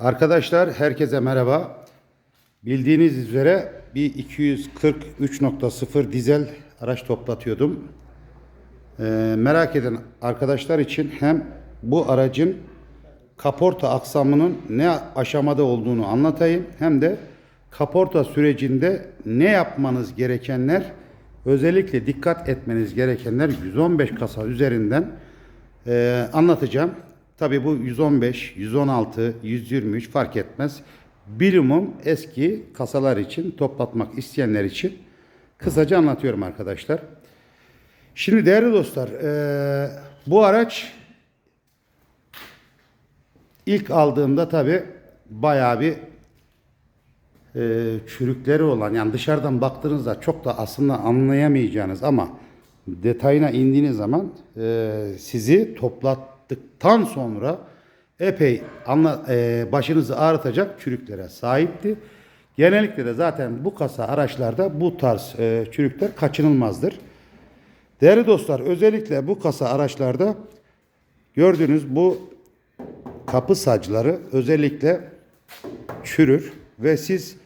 Arkadaşlar herkese merhaba. Bildiğiniz üzere bir 243.0 dizel araç toplatıyordum. Ee, merak eden arkadaşlar için hem bu aracın kaporta aksamının ne aşamada olduğunu anlatayım hem de kaporta sürecinde ne yapmanız gerekenler özellikle dikkat etmeniz gerekenler 115 kasa üzerinden e, anlatacağım. Tabi bu 115, 116, 123 fark etmez. Birimum eski kasalar için toplatmak isteyenler için kısaca anlatıyorum arkadaşlar. Şimdi değerli dostlar, e, bu araç ilk aldığımda tabi bayağı bir e, çürükleri olan yani dışarıdan baktığınızda çok da aslında anlayamayacağınız ama detayına indiğiniz zaman e, sizi toplattıktan sonra epey anla, e, başınızı ağrıtacak çürüklere sahipti. Genellikle de zaten bu kasa araçlarda bu tarz e, çürükler kaçınılmazdır. Değerli dostlar özellikle bu kasa araçlarda gördüğünüz bu kapı sacları özellikle çürür ve siz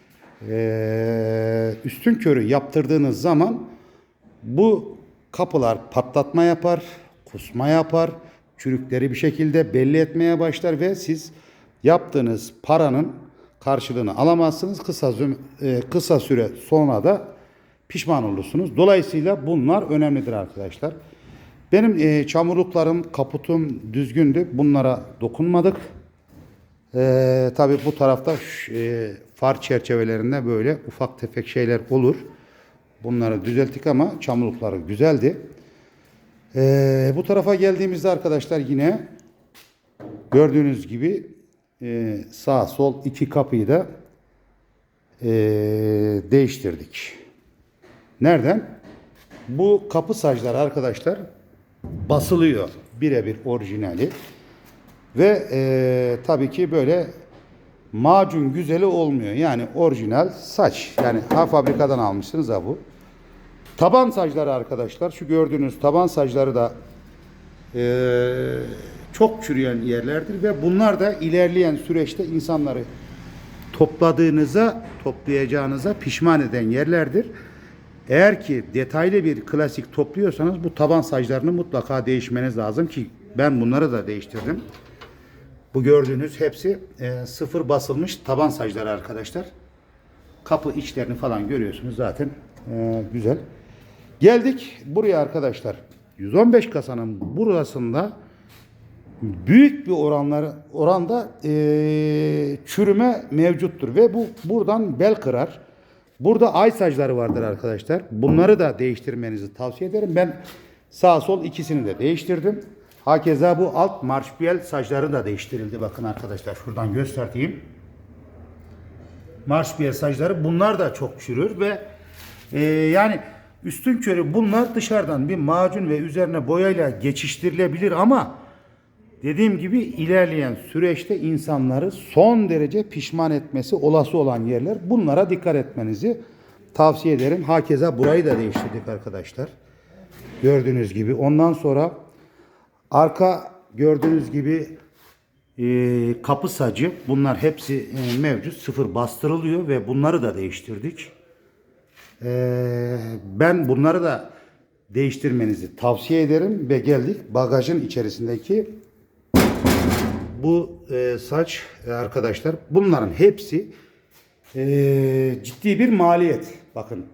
eee, üstün körü yaptırdığınız zaman bu kapılar patlatma yapar, kusma yapar, çürükleri bir şekilde belli etmeye başlar ve siz yaptığınız paranın karşılığını alamazsınız. Kısa eee, kısa süre sonra da pişman olursunuz. Dolayısıyla bunlar önemlidir arkadaşlar. Benim eee, çamurluklarım, kaputum düzgündü. Bunlara dokunmadık. Ee, tabii bu tarafta e, far çerçevelerinde böyle ufak tefek şeyler olur. Bunları düzelttik ama çamurlukları güzeldi. Ee, bu tarafa geldiğimizde arkadaşlar yine gördüğünüz gibi e, sağ sol iki kapıyı da e, değiştirdik. Nereden? Bu kapı sacları arkadaşlar basılıyor. Birebir orijinali. Ve e, tabii ki böyle macun güzeli olmuyor. Yani orijinal saç. Yani ha fabrikadan almışsınız ha bu. Taban sacları arkadaşlar. Şu gördüğünüz taban sacları da e, çok çürüyen yerlerdir. Ve bunlar da ilerleyen süreçte insanları topladığınıza, toplayacağınıza pişman eden yerlerdir. Eğer ki detaylı bir klasik topluyorsanız bu taban saclarını mutlaka değişmeniz lazım ki ben bunları da değiştirdim. Bu gördüğünüz hepsi e, sıfır basılmış taban sacları arkadaşlar. Kapı içlerini falan görüyorsunuz zaten e, güzel. Geldik buraya arkadaşlar. 115 kasanın burasında büyük bir oranları oranda e, çürüme mevcuttur ve bu buradan bel kırar. Burada ay sacları vardır arkadaşlar. Bunları da değiştirmenizi tavsiye ederim. Ben sağ sol ikisini de değiştirdim. Hakeza bu alt marşpiyel sacları da değiştirildi. Bakın arkadaşlar şuradan göstereyim. Marşpiyel sacları bunlar da çok çürür ve e, yani üstün körü bunlar dışarıdan bir macun ve üzerine boyayla geçiştirilebilir ama dediğim gibi ilerleyen süreçte insanları son derece pişman etmesi olası olan yerler. Bunlara dikkat etmenizi tavsiye ederim. Hakeza burayı da değiştirdik arkadaşlar. Gördüğünüz gibi. Ondan sonra arka gördüğünüz gibi e, kapı sacı bunlar hepsi e, mevcut. Sıfır bastırılıyor ve bunları da değiştirdik. E, ben bunları da değiştirmenizi tavsiye ederim ve geldik bagajın içerisindeki bu e, saç e, arkadaşlar bunların hepsi e, ciddi bir maliyet. Bakın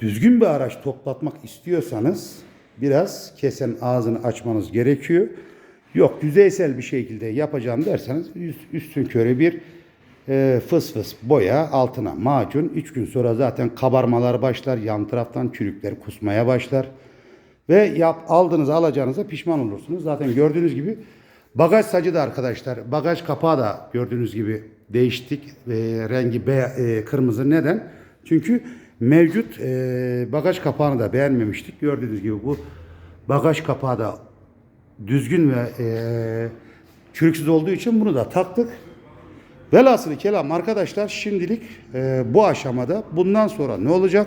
düzgün bir araç toplatmak istiyorsanız biraz kesen ağzını açmanız gerekiyor. Yok yüzeysel bir şekilde yapacağım derseniz üst, üstün körü bir e, fıs fıs boya altına macun. 3 gün sonra zaten kabarmalar başlar. Yan taraftan çürükler kusmaya başlar. Ve yap, aldığınız alacağınıza pişman olursunuz. Zaten gördüğünüz gibi bagaj sacı da arkadaşlar. Bagaj kapağı da gördüğünüz gibi değiştik. E, rengi beya, e, kırmızı. Neden? Çünkü mevcut e, bagaj kapağını da beğenmemiştik. Gördüğünüz gibi bu bagaj kapağı da düzgün ve e, çürüksüz olduğu için bunu da taktık. Velhasılı kelam arkadaşlar şimdilik e, bu aşamada bundan sonra ne olacak?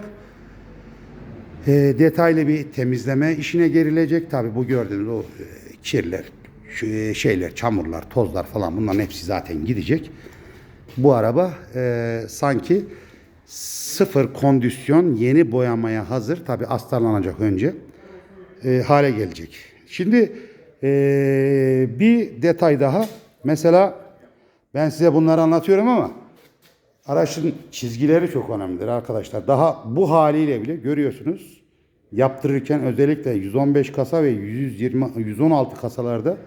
E, detaylı bir temizleme işine girilecek. Tabi bu gördüğünüz o e, kirler Şu şeyler, çamurlar, tozlar falan bunların hepsi zaten gidecek. Bu araba e, sanki sıfır kondisyon yeni boyamaya hazır. Tabi astarlanacak önce. E, hale gelecek. Şimdi e, bir detay daha. Mesela ben size bunları anlatıyorum ama araçın çizgileri çok önemlidir arkadaşlar. Daha bu haliyle bile görüyorsunuz. Yaptırırken özellikle 115 kasa ve 120 116 kasalarda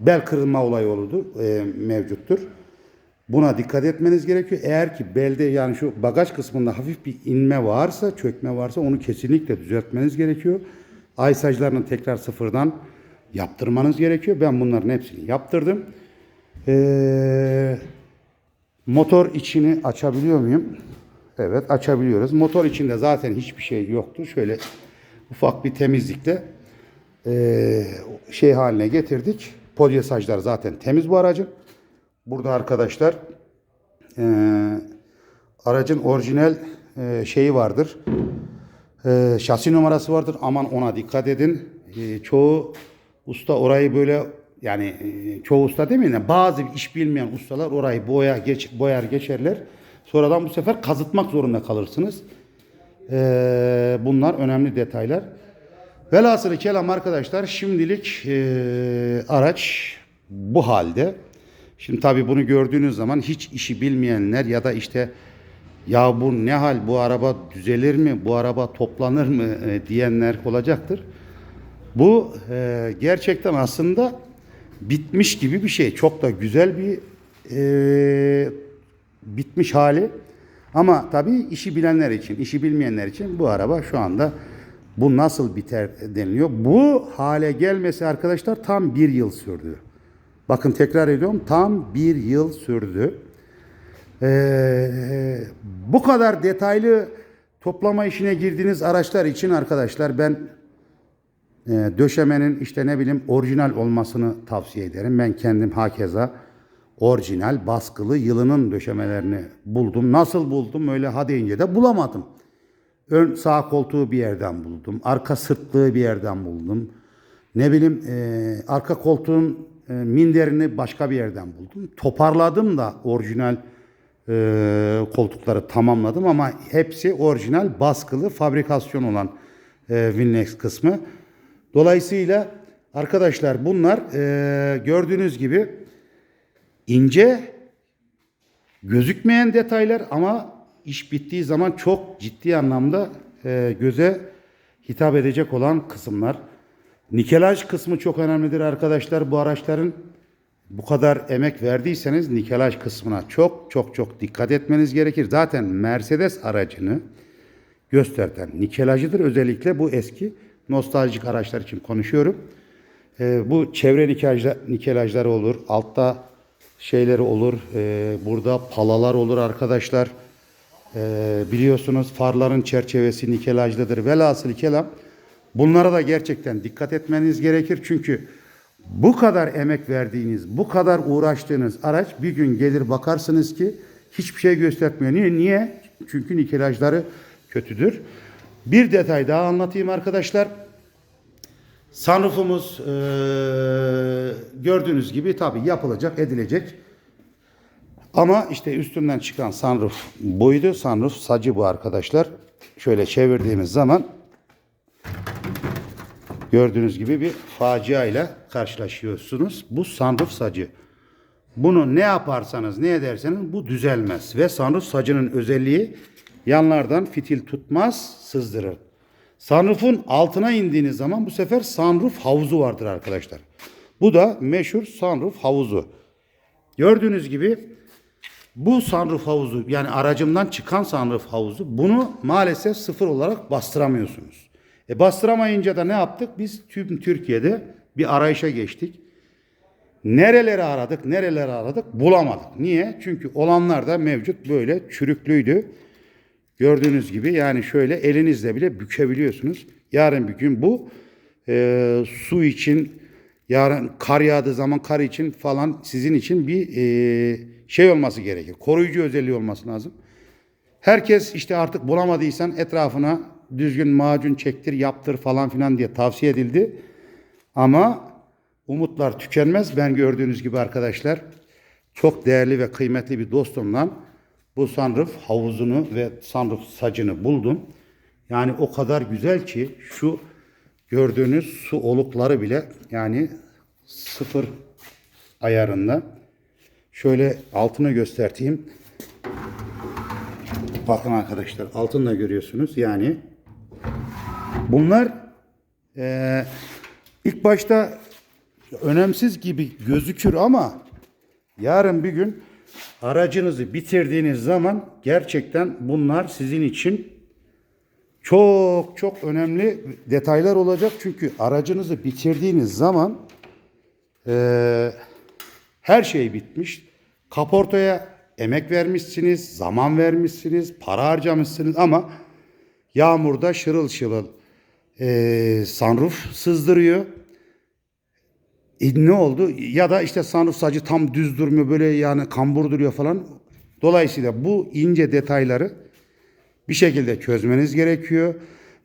bel kırılma olayı olurdu, e, mevcuttur. Buna dikkat etmeniz gerekiyor. Eğer ki belde yani şu bagaj kısmında hafif bir inme varsa, çökme varsa onu kesinlikle düzeltmeniz gerekiyor. Ay saclarını tekrar sıfırdan yaptırmanız gerekiyor. Ben bunların hepsini yaptırdım. Ee, motor içini açabiliyor muyum? Evet açabiliyoruz. Motor içinde zaten hiçbir şey yoktu. Şöyle ufak bir temizlikle ee, şey haline getirdik. Podye saclar zaten temiz bu aracın. Burada arkadaşlar ee, aracın orijinal ee, şeyi vardır. Ee, şasi numarası vardır. Aman ona dikkat edin. Ee, çoğu usta orayı böyle yani e, çoğu usta demeyin de bazı iş bilmeyen ustalar orayı boya geç, boyar geçerler. Sonradan bu sefer kazıtmak zorunda kalırsınız. Ee, bunlar önemli detaylar. Velhasılı kelam arkadaşlar şimdilik e, araç bu halde. Şimdi tabii bunu gördüğünüz zaman hiç işi bilmeyenler ya da işte ya bu ne hal bu araba düzelir mi bu araba toplanır mı e, diyenler olacaktır. Bu e, gerçekten aslında bitmiş gibi bir şey. Çok da güzel bir e, bitmiş hali. Ama tabii işi bilenler için, işi bilmeyenler için bu araba şu anda bu nasıl biter deniliyor. Bu hale gelmesi arkadaşlar tam bir yıl sürdü. Bakın tekrar ediyorum tam bir yıl sürdü. Ee, bu kadar detaylı toplama işine girdiğiniz araçlar için arkadaşlar ben e, döşemenin işte ne bileyim orijinal olmasını tavsiye ederim. Ben kendim hakeza orijinal baskılı yılının döşemelerini buldum. Nasıl buldum öyle ha deyince de bulamadım. Ön sağ koltuğu bir yerden buldum. Arka sırtlığı bir yerden buldum. Ne bileyim e, arka koltuğun e, minderini başka bir yerden buldum. Toparladım da orijinal e, koltukları tamamladım ama hepsi orijinal baskılı fabrikasyon olan e, Winlex kısmı. Dolayısıyla arkadaşlar bunlar e, gördüğünüz gibi ince gözükmeyen detaylar ama iş bittiği zaman çok ciddi anlamda e, göze hitap edecek olan kısımlar. Nikelaj kısmı çok önemlidir arkadaşlar bu araçların. Bu kadar emek verdiyseniz nikelaj kısmına çok çok çok dikkat etmeniz gerekir. Zaten Mercedes aracını gösterten nikelajıdır. Özellikle bu eski nostaljik araçlar için konuşuyorum. Ee, bu çevre nikelajlar, nikelajları olur. Altta şeyleri olur. Ee, burada palalar olur arkadaşlar. Ee, biliyorsunuz farların çerçevesi nikelajlıdır. Velhasıl kelam bunlara da gerçekten dikkat etmeniz gerekir. Çünkü bu kadar emek verdiğiniz, bu kadar uğraştığınız araç bir gün gelir bakarsınız ki hiçbir şey göstermiyor. Niye? Niye? Çünkü nikelajları kötüdür. Bir detay daha anlatayım arkadaşlar. Sunroofumuz eee, gördüğünüz gibi tabi yapılacak, edilecek. Ama işte üstünden çıkan sunroof buydu. Sunroof sacı bu arkadaşlar. Şöyle çevirdiğimiz zaman gördüğünüz gibi bir facia ile karşılaşıyorsunuz. Bu sunroof sacı. Bunu ne yaparsanız ne ederseniz bu düzelmez. Ve sunroof sacının özelliği yanlardan fitil tutmaz, sızdırır. Sunroof'un altına indiğiniz zaman bu sefer sunroof havuzu vardır arkadaşlar. Bu da meşhur sunroof havuzu. Gördüğünüz gibi bu sunroof havuzu yani aracımdan çıkan sunroof havuzu bunu maalesef sıfır olarak bastıramıyorsunuz. E bastıramayınca da ne yaptık? Biz tüm Türkiye'de bir arayışa geçtik. Nereleri aradık, nereleri aradık bulamadık. Niye? Çünkü olanlar da mevcut böyle çürüklüydü. Gördüğünüz gibi yani şöyle elinizle bile bükebiliyorsunuz. Yarın bir gün bu e, su için, yarın kar yağdığı zaman kar için falan sizin için bir e, şey olması gerekir. Koruyucu özelliği olması lazım. Herkes işte artık bulamadıysan etrafına düzgün macun çektir, yaptır falan filan diye tavsiye edildi. Ama Umutlar tükenmez. Ben gördüğünüz gibi arkadaşlar çok değerli ve kıymetli bir dostumla bu sunroof havuzunu ve sunroof sacını buldum. Yani o kadar güzel ki şu gördüğünüz su olukları bile yani sıfır ayarında. Şöyle altını göstereyim. Bakın arkadaşlar altını görüyorsunuz. Yani bunlar eee, ilk başta önemsiz gibi gözükür ama yarın bir gün aracınızı bitirdiğiniz zaman gerçekten bunlar sizin için çok çok önemli detaylar olacak. Çünkü aracınızı bitirdiğiniz zaman eee, her şey bitmiş. Kaportaya emek vermişsiniz, zaman vermişsiniz, para harcamışsınız ama yağmurda şırıl şırıl eee sunroof sızdırıyor. E, ne oldu? Ya da işte sunroof sacı tam düz durmuyor böyle yani kambur duruyor falan. Dolayısıyla bu ince detayları bir şekilde çözmeniz gerekiyor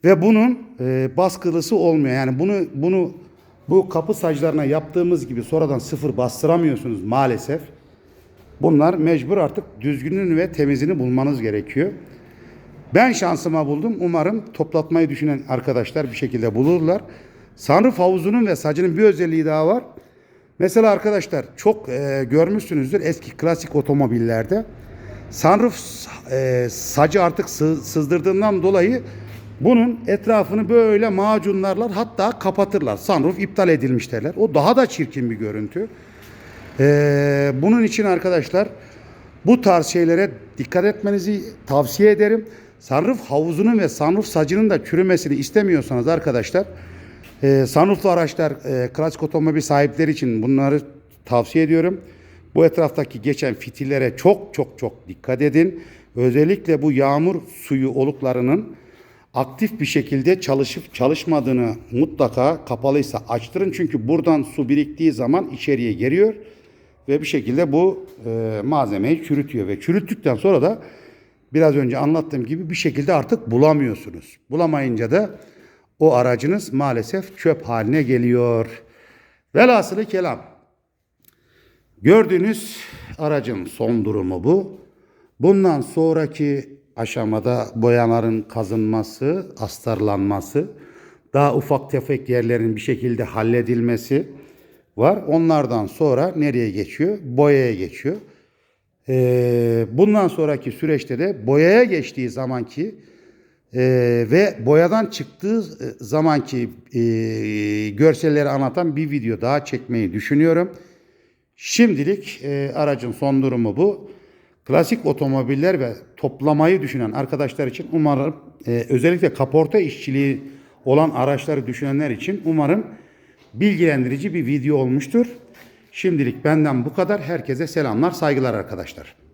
ve bunun e, baskılısı olmuyor. Yani bunu bunu bu kapı saclarına yaptığımız gibi sonradan sıfır bastıramıyorsunuz maalesef. Bunlar mecbur artık düzgününü ve temizini bulmanız gerekiyor. Ben şansıma buldum. Umarım toplatmayı düşünen arkadaşlar bir şekilde bulurlar. Sunroof havuzunun ve sacının bir özelliği daha var. Mesela arkadaşlar çok e, görmüşsünüzdür eski klasik otomobillerde. Sunroof e, sacı artık sı- sızdırdığından dolayı bunun etrafını böyle macunlarlar hatta kapatırlar. Sunroof iptal edilmiş derler. O daha da çirkin bir görüntü. Ee, bunun için arkadaşlar bu tarz şeylere dikkat etmenizi tavsiye ederim. Sunroof havuzunun ve sunroof sacının da çürümesini istemiyorsanız arkadaşlar e, sunrooflu araçlar e, klasik otomobil sahipleri için bunları tavsiye ediyorum. Bu etraftaki geçen fitillere çok çok çok dikkat edin. Özellikle bu yağmur suyu oluklarının aktif bir şekilde çalışıp çalışmadığını mutlaka kapalıysa açtırın. Çünkü buradan su biriktiği zaman içeriye geliyor ve bir şekilde bu e, malzemeyi çürütüyor ve çürüttükten sonra da biraz önce anlattığım gibi bir şekilde artık bulamıyorsunuz. Bulamayınca da o aracınız maalesef çöp haline geliyor. Velhasılı kelam. Gördüğünüz aracın son durumu bu. Bundan sonraki aşamada boyaların kazınması, astarlanması, daha ufak tefek yerlerin bir şekilde halledilmesi var. Onlardan sonra nereye geçiyor? Boyaya geçiyor. Ee, bundan sonraki süreçte de boyaya geçtiği zamanki e, ve boyadan çıktığı e, zamanki e, görselleri anlatan bir video daha çekmeyi düşünüyorum. Şimdilik e, aracın son durumu bu. Klasik otomobiller ve toplamayı düşünen arkadaşlar için umarım e, özellikle kaporta işçiliği olan araçları düşünenler için umarım bilgilendirici bir video olmuştur. Şimdilik benden bu kadar. Herkese selamlar, saygılar arkadaşlar.